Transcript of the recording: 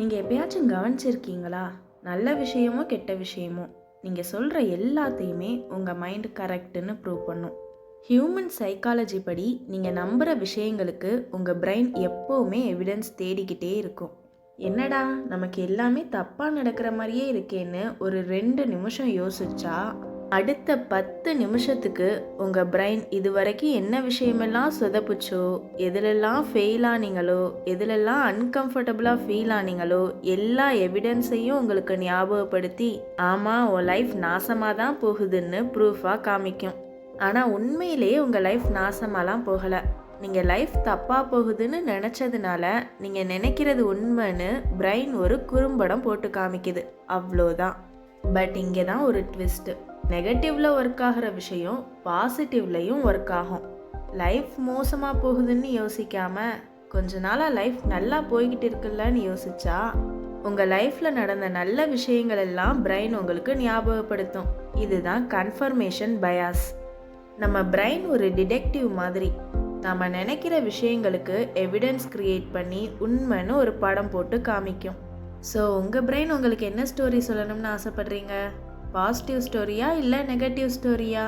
நீங்கள் எப்பயாச்சும் கவனிச்சிருக்கீங்களா? நல்ல விஷயமோ கெட்ட விஷயமோ? நீங்கள் சொல்கிற எல்லாத்தையுமே உங்கள் மைண்டு கரெக்டுன்னு ப்ரூவ் பண்ணும். ஹியூமன் சைக்காலஜி படி நீங்கள் நம்புகிற விஷயங்களுக்கு உங்கள் பிரெயின் எப்போவுமே எவிடன்ஸ் தேடிக்கிட்டே இருக்கும். என்னடா நமக்கு எல்லாமே தப்பாக நடக்கிற மாதிரியே இருக்கேன்னு ஒரு ரெண்டு நிமிஷம் யோசிச்சா அடுத்த பத்து நிமிஷத்துக்கு உங்கள் பிரெயின் இது வரைக்கும் என்ன விஷயமெல்லாம் சொதப்புச்சோ எதுலெல்லாம் ஃபெயில் ஆனீங்களோ எதுலெல்லாம் அன்கம்ஃபர்டபுளாக ஃபீல் ஆனீங்களோ எல்லா எவிடன்ஸையும் உங்களுக்கு ஞாபகப்படுத்தி ஆமாம் உன் லைஃப் நாசமாக தான் போகுதுன்னு ப்ரூஃபாக காமிக்கும். ஆனால் உண்மையிலேயே உங்கள் லைஃப் நாசமாலாம் போகலை. நீங்கள் லைஃப் தப்பாக போகுதுன்னு நினச்சதுனால நீங்கள் நினைக்கிறது உண்மைன்னு பிரெயின் ஒரு குறும்படம் போட்டு காமிக்குது. அவ்வளோதான். பட் இங்கே தான் ஒரு ட்விஸ்ட்டு நெகட்டிவ்ல ஒர்க் ஆகிற விஷயம் பாசிட்டிவ்லையும் ஒர்க் ஆகும். லைஃப் மோசமாக போகுதுன்னு யோசிக்காம கொஞ்ச நாளாக லைஃப் நல்லா போய்கிட்டு இருக்குல்லன்னு யோசிச்சா உங்கள் லைஃப்பில் நடந்த நல்ல விஷயங்கள் எல்லாம் பிரெயின் உங்களுக்கு ஞாபகப்படுத்தும். இதுதான் கன்ஃபர்மேஷன் பயாஸ் நம்ம பிரெயின் ஒரு டிடெக்டிவ் மாதிரி. நம்ம நினைக்கிற விஷயங்களுக்கு எவிடன்ஸ் கிரியேட் பண்ணி உண்மைன்னு ஒரு படம் போட்டு காமிக்கும். ஸோ உங்கள் பிரெயின் உங்களுக்கு என்ன ஸ்டோரி சொல்லணும்னு ஆசைப்படுறீங்க? பாசிட்டிவ் ஸ்டோரியா இல்லை நெகட்டிவ் ஸ்டோரியா?